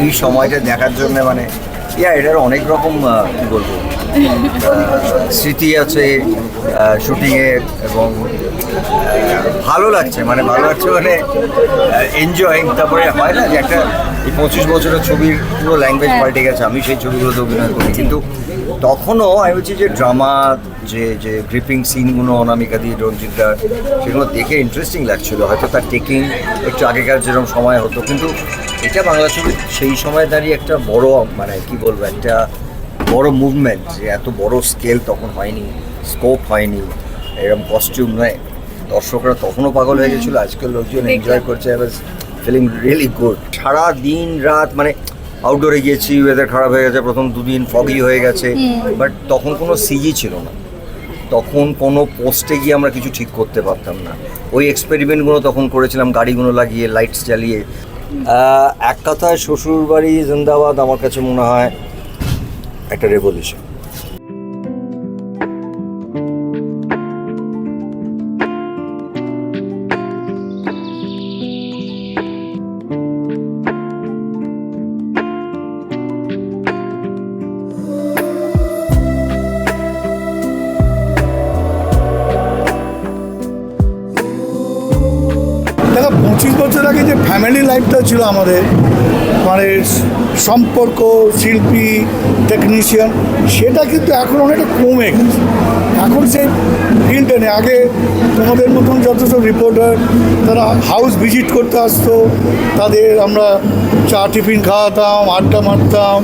এই সময়টা দেখার জন্য মানে ইয়া এটার অনেক রকম কী বলব স্মৃতি আছে শুটিংয়ে এবং ভালো লাগছে মানে ভালো লাগছে মানে এনজয়িং তারপরে হয় না যে একটা এই পঁচিশ বছরের ছবির পুরো ল্যাঙ্গুয়েজ পাল্টে গেছে আমি সেই ছবিগুলোতে অভিনয় করি। কিন্তু তখনও আমি বলছি যে ড্রামা যে যে গ্রিপিং সিনগুলো অনামিকা দিয়ে রঞ্জিতদার সেগুলো দেখে ইন্টারেস্টিং লাগছিল। হয়তো তার টেকিং একটু আগেকার যেরকম সময় হতো কিন্তু এটা বাংলা ছবি সেই সময় দাঁড়িয়ে একটা বড় মানে কি বলব একটা বড় মুভমেন্ট যে এত বড় স্কেল তখন হয়নি স্কোপ হয়নি এরকম কস্টিউম নয়। দর্শকরা তখনও পাগল হয়ে গেছিল আজকাল লোকজন এনজয় করছে ফিলিং রিয়েলি গুড সারা দিন রাত মানে আউটডোরে গিয়েছি ওয়েদার খারাপ হয়ে গেছে প্রথম দুদিন ফগি হয়ে গেছে বাট তখন কোনো সিজি ছিল না। তখন কোনো পোস্টে গিয়ে আমরা কিছু ঠিক করতে পারতাম না। ওই এক্সপেরিমেন্টগুলো তখন করেছিলাম গাড়িগুলো লাগিয়ে লাইটস জ্বালিয়ে এক কথায় শ্বশুরবাড়ি জিন্দাবাদ আমার কাছে মনে হয় একটা রেভলিউশন পঁচিশ বছর আগে যে ফ্যামিলি লাইফটা ছিল আমাদের মানে সম্পর্ক, শিল্পী টেকনিশিয়ান সেটা কিন্তু এখন অনেকটা কমে গেছে। এখন সেই ফিল্ডে নেই। আগে তোমাদের মতন যত সব রিপোর্টার তারা হাউস ভিজিট করতে আসতো। তাদের আমরা চা টিফিন খাওয়াতাম, আড্ডা মারতাম।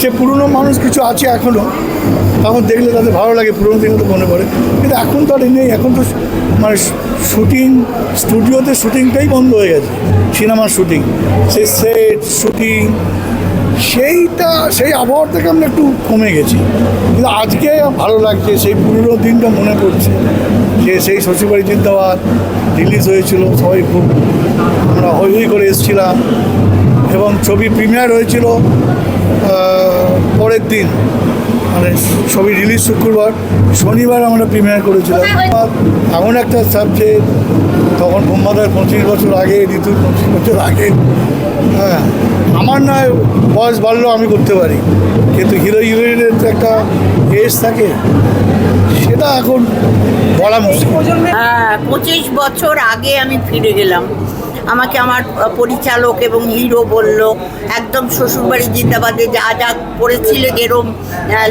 সে পুরনো মানুষ কিছু আছে এখনও তখন দেখলে তাদের ভালো লাগে। পুরোনো তো মনে পড়ে। কিন্তু এখন তো আর নেই। এখন তো মানে শুটিং স্টুডিওতে শুটিংটাই বন্ধ হয়ে গেছে সিনেমার শুটিং সেই সেট শুটিং সেইটা, সেই আবহাওয়া থেকে আমরা একটু কমে গেছি। কিন্তু আজকে ভালো লাগছে, সেই পুরনো দিনটা মনে পড়ছে, যে সেই শ্বশুরবাড়ি জিন্দাবাদ রিলিজ হয়েছিল, সবাই খুব আমরা হই হই করে এসেছিলাম এবং ছবি প্রিমিয়ার হয়েছিল পরের দিন। মানে ছবি রিলিজ শুক্রবার। শনিবার আমরা প্রিমিয়ার করেছিলাম। এমন একটা সাবজেক্ট তখন বোম্বাদার পঁচিশ বছর আগে ঋতুর পঁচিশ বছর আগে। হ্যাঁ আমার নয় বয়স বাড়লেও আমি করতে পারি। কিন্তু হিরো হিরোইনের তো একটা এজ থাকে সেটা এখন বলা মুশকিল। হ্যাঁ পঁচিশ বছর আগে আমি ফিরে গেলাম। আমাকে আমার পরিচালক এবং হিরো বলল, একদম শ্বশুরবাড়ি জিন্দাবাদে যা যা করেছিল, যেরম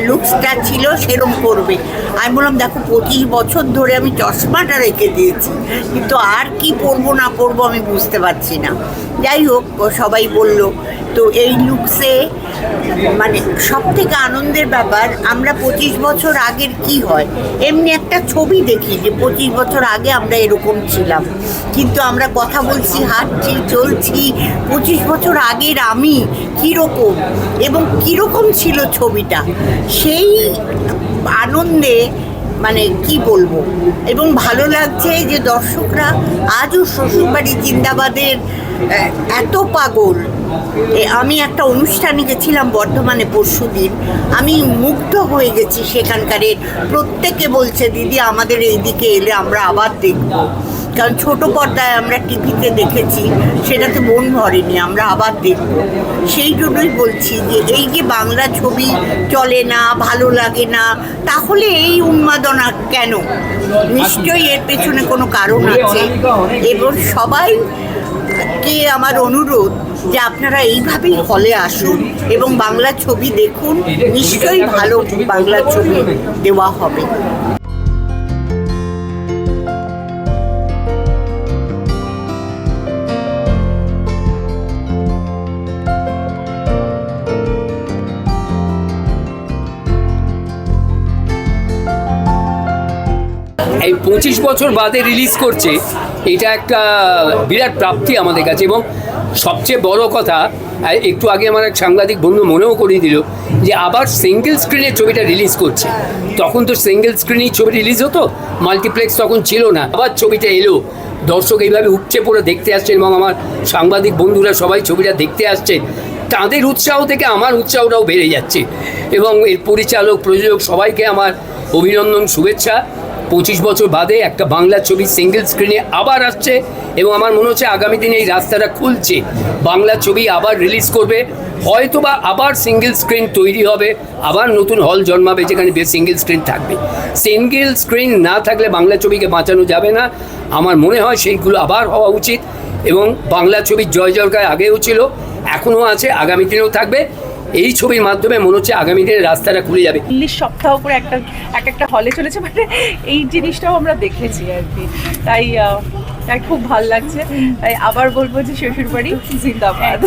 লুকসটা ছিল, সেরম করবে। আমি বললাম, দেখো, পঁচিশ বছর ধরে আমি চশমাটা রেখে দিয়েছি, কিন্তু আর কি পরবো না পরবো আমি বুঝতে পারছি না। যাই হোক সবাই বলল, তো এই লুকসে মানে সব থেকে আনন্দের ব্যাপার, আমরা পঁচিশ বছর আগের কি হয়? এমনি একটা ছবি দেখি যে পঁচিশ বছর আগে আমরা এরকম ছিলাম। কিন্তু আমরা কথা বলছি, হাঁটছি, চলছি, পঁচিশ বছর আগের আমি কীরকম এবং কীরকম ছিল ছবিটা? সেই আনন্দে মানে কি বলব? এবং ভালো লাগছে যে দর্শকরা আজও শ্বশুরবাড়ি জিন্দাবাদের এত পাগল। আমি একটা অনুষ্ঠানে গেছিলাম বর্ধমানে পরশু দিন। আমি মুগ্ধ হয়ে গেছি সেখানকারের প্রত্যেকে বলছে, দিদি, আমাদের এইদিকে এলে আমরা আবার দেখব। কারণ ছোট পর্দায় আমরা টিভিতে দেখেছি, সেটাতে মন ভরেনি, আমরা আবার দেখব। সেই জন্যই বলছি যে, এই যে বাংলা ছবি চলে না, ভালো লাগে না, তাহলে এই উন্মাদনা কেন? নিশ্চয়ই এর পেছনে কোনো কারণ আছে। এবং সবাই কে আমার অনুরোধ যে আপনারা এইভাবেই হলে আসুন এবং বাংলা ছবি দেখুন। নিশ্চয়ই ভালো বাংলা ছবি দেওয়া হবে। এই পঁচিশ বছর বাদে রিলিজ করছে এটা একটা বিরাট প্রাপ্তি আমাদের কাছে এবং সবচেয়ে বড় কথা একটু আগে আমার এক সাংবাদিক বন্ধু মনেও করিয়ে দিল যে আবার সিঙ্গেল স্ক্রিনে ছবিটা রিলিজ করছে। তখন তো সিঙ্গেল স্ক্রিনেই ছবি রিলিজ হতো মাল্টিপ্লেক্স তখন ছিল না। আবার ছবিটা এলো। দর্শক এইভাবে উপচে পড়ে দেখতে আসছেন এবং আমার সাংবাদিক বন্ধুরা সবাই ছবিটা দেখতে আসছে। তাদের উৎসাহ থেকে আমার উৎসাহটাও বেড়ে যাচ্ছে। এবং এর পরিচালক, প্রযোজক সবাইকে আমার অভিনন্দন, শুভেচ্ছা। পঁচিশ বছর বাদে একটা বাংলা ছবি সিঙ্গেল স্ক্রিনে আবার আসছে এবং আমার মনে হচ্ছে আগামী দিনে এই রাস্তাটা খুলছে। বাংলা ছবি আবার রিলিজ করবে হয়তো বা আবার সিঙ্গেল স্ক্রিন তৈরি হবে, আবার নতুন হল জন্মাবে যেখানে বেশ সিঙ্গেল স্ক্রিন থাকবে। সিঙ্গেল স্ক্রিন না থাকলে বাংলা ছবিকে বাঁচানো যাবে না। আমার মনে হয় সেইগুলো আবার হওয়া উচিত এবং বাংলা ছবির জয় জয়কার আগেও ছিল, এখনও আছে, আগামী দিনেও থাকবে। এই ছবির মাধ্যমে মনে হচ্ছে আগামী দিনে রাস্তাটা খুলে যাবে। চল্লিশ সপ্তাহ করে একটা এক একটা হলে চলেছে মানে এই জিনিসটাও আমরা দেখেছি আর কি। তাই তাই খুব ভালো লাগছে। তাই আবার বলব যে শ্বশুরবাড়ি জিন্দাবাদ।